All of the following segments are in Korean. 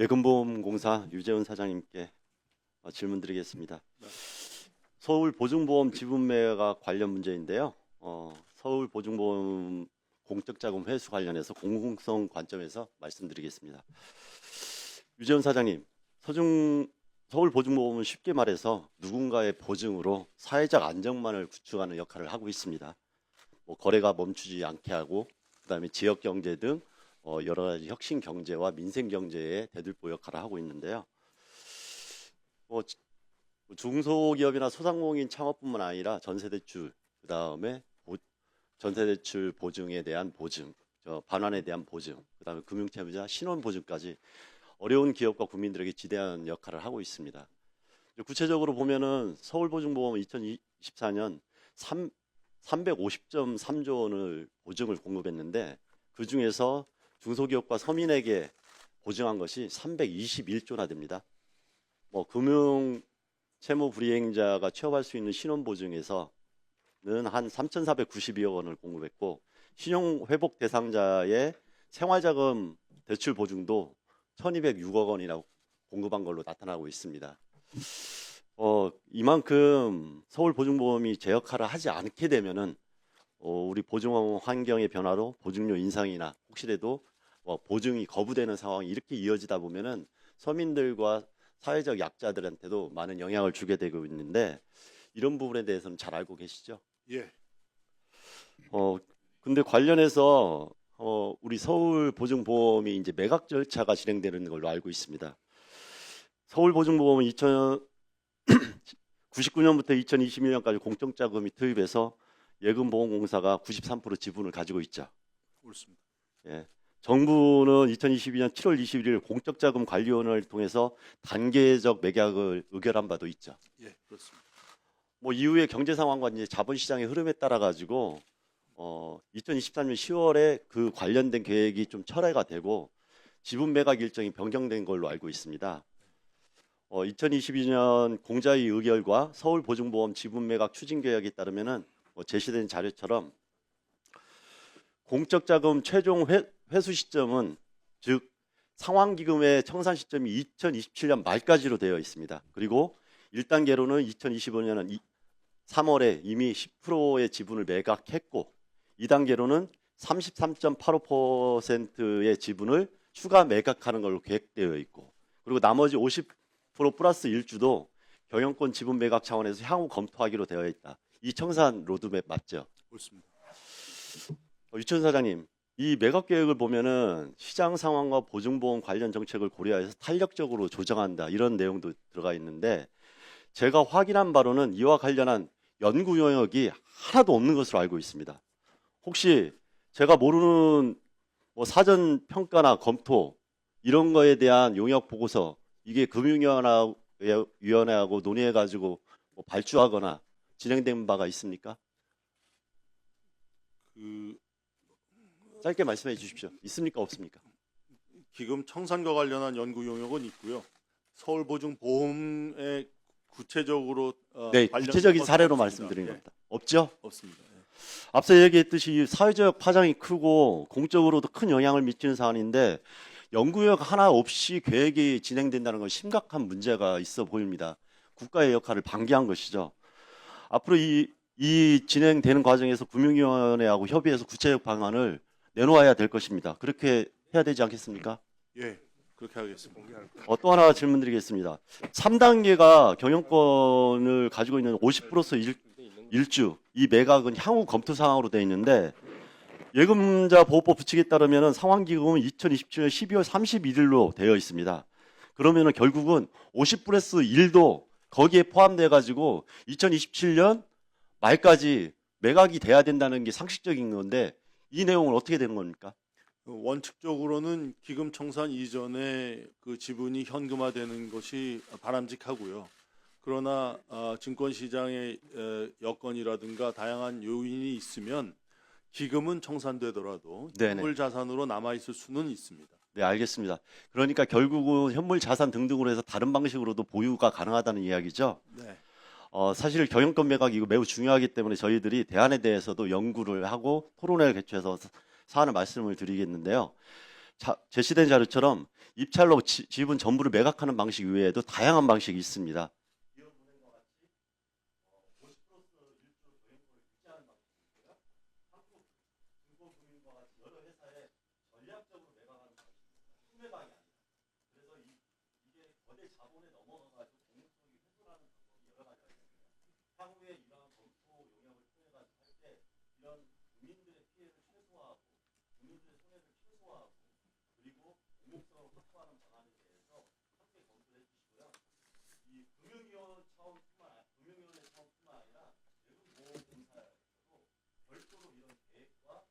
예금보험공사 유재훈 사장님께 어, 질문드리겠습니다. 서울 보증보험 지분매가 관련 문제인데요. 어, 서울 보증보험 공적자금 회수 관련해서 공공성 관점에서 말씀드리겠습니다. 유재훈 사장님, 서중 서울 보증보험은 쉽게 말해서 누군가의 보증으로 사회적 안정만을 구축하는 역할을 하고 있습니다. 뭐 거래가 멈추지 않게 하고 그다음에 지역 경제 등 어, 여러 가지 혁신 경제와 민생 경제의 대들보 역할을 하고 있는데요. 뭐 지- 뭐 중소기업이나 소상공인 창업뿐만 아니라 전세대출 그 다음에 보- 전세대출 보증에 대한 보증, 저 반환에 대한 보증, 그 다음에 금융채무자 신원 보증까지 어려운 기업과 국민들에게 지대한 역할을 하고 있습니다. 구체적으로 보면은 서울보증보험은 2024년 3, 350.3조 원을 보증을 공급했는데 그 중에서 중소기업과 서민에게 보증한 것이 321조나 됩니다. 뭐 금융 채무 불이행자가 취업할 수 있는 신원 보증에서는 한 3,492억 원을 공급했고 신용 회복 대상자의 생활자금 대출 보증도 1,206억 원이라고 공급한 걸로 나타나고 있습니다. 어, 이만큼 서울 보증보험이 제 역할을 하지 않게 되면은 어, 우리 보증 환경의 변화로 보증료 인상이나 혹시라도 뭐 보증이 거부되는 상황이 이렇게 이어지다 보면은 서민들과 사회적 약자들한테도 많은 영향을 주게 되고 있는데 이런 부분에 대해서는 잘 알고 계시죠? 예, 어 근데 관련해서 어 우리 서울 보증보험이 이제 매각 절차가 진행되는 걸로 알고 있습니다. 서울 보증보험은 2000 99년부터 2021년까지 공적 자금이 투입해서 예금보험공사가 93% 지분을 가지고 있죠. 옳습니다. 예. 정부는 2022년 7월 21일 공적자금 관리위원회를 통해서 단계적 매각을 의결한 바도 있죠. 예, 그렇습니다. 뭐 이후에 경제 상황과 이제 자본 시장의 흐름에 따라 가지고 어 2023년 10월에 그 관련된 계획이 좀 철회가 되고 지분 매각 일정이 변경된 걸로 알고 있습니다. 어 2022년 공자위 의결과 서울 보증보험 지분 매각 추진 계획에 따르면은 뭐 제시된 자료처럼 공적 자금 최종 회, 회수 시점은 즉 상환기금의 청산 시점이 2027년 말까지로 되어 있습니다. 그리고 1단계로는 2025년은 3월에 이미 10%의 지분을 매각했고 2단계로는 33.85%의 지분을 추가 매각하는 걸로 계획되어 있고 그리고 나머지 50% 플러스 1주도 경영권 지분 매각 차원에서 향후 검토하기로 되어 있다. 이 청산 로드맵 맞죠? 옳습니다. 어, 유천 사장님, 이 매각 계획을 보면은 시장 상황과 보증보험 관련 정책을 고려해서 탄력적으로 조정한다 이런 내용도 들어가 있는데 제가 확인한 바로는 이와 관련한 연구 영역이 하나도 없는 것으로 알고 있습니다. 혹시 제가 모르는 뭐 사전 평가나 검토 이런 거에 대한 용역 보고서 이게 금융위원회하고 논의해 가지고 뭐 발주하거나 진행된 바가 있습니까? 그 짧게 말씀해 주십시오. 있습니까 없습니까? 기금 청산과 관련한 연구 용역은 있고요. 서울 보증 보험에 구체적으로 어, 네, 구체적인 사례로. 말씀드린 예, 겁니다. 없죠? 없습니다. 예. 앞서 얘기했듯이 사회적 파장이 크고 공적으로도 큰 영향을 미치는 사안인데 연구역 하나 없이 계획이 진행된다는 건 심각한 문제가 있어 보입니다. 국가의 역할을 방기한 것이죠. 앞으로 이, 이 진행되는 과정에서 금융위원회하고 협의해서 구체적 방안을 내놓아야 될 것입니다. 그렇게 해야 되지 않겠습니까? 예, 그렇게 하겠습니다. 어, 또 하나 질문드리겠습니다. 3단계가 경영권을 가지고 있는 50 플러스 1, 일주 이 매각은 향후 검토 사항으로 되어 있는데 예금자 보호법 부칙에 따르면 상환기금은 2027년 12월 31일로 되어 있습니다. 그러면은 결국은 50 플러스 1도 거기에 포함돼 가지고 2027년 말까지 매각이 돼야 된다는 게 상식적인 건데 이 내용은 어떻게 되는 겁니까? 원칙적으로는 기금 청산 이전에 그 지분이 현금화되는 것이 바람직하고요. 그러나 어, 증권 시장의 에, 여건이라든가 다양한 요인이 있으면 기금은 청산되더라도 네네. 현물 자산으로 남아 있을 수는 있습니다. 네, 알겠습니다. 그러니까 결국은 현물 자산 등등으로 해서 다른 방식으로도 보유가 가능하다는 이야기죠. 네. 어, 사실 경영권 매각 이거 매우 중요하기 때문에 저희들이 대안에 대해서도 연구를 하고 토론회를 개최해서 사안을 말씀을 드리겠는데요. 자, 제시된 자료처럼 입찰로 지, 지분 전부를 매각하는 방식 외에도 다양한 방식이 있습니다. 향후에 이런 검토 용역을 통해 가지고 할 때 이런 국민들의 피해를 최소화하고 국민들의 손해를 최소화하고 그리고 공공성을 확보하는 방안에 대해서 함께 검토를 해주시고요. 이 금융위원 차원뿐만 금융위원회 차원뿐만 아니라 외국 보험사에서도 별도로 이런 계획과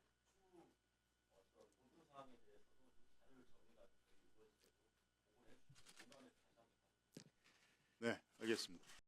추후 어떤 공조 사항에 대해서도 자료를 정리가 되고 이번에도 보고해 주시고 공간에 다시 한번 네, 알겠습니다.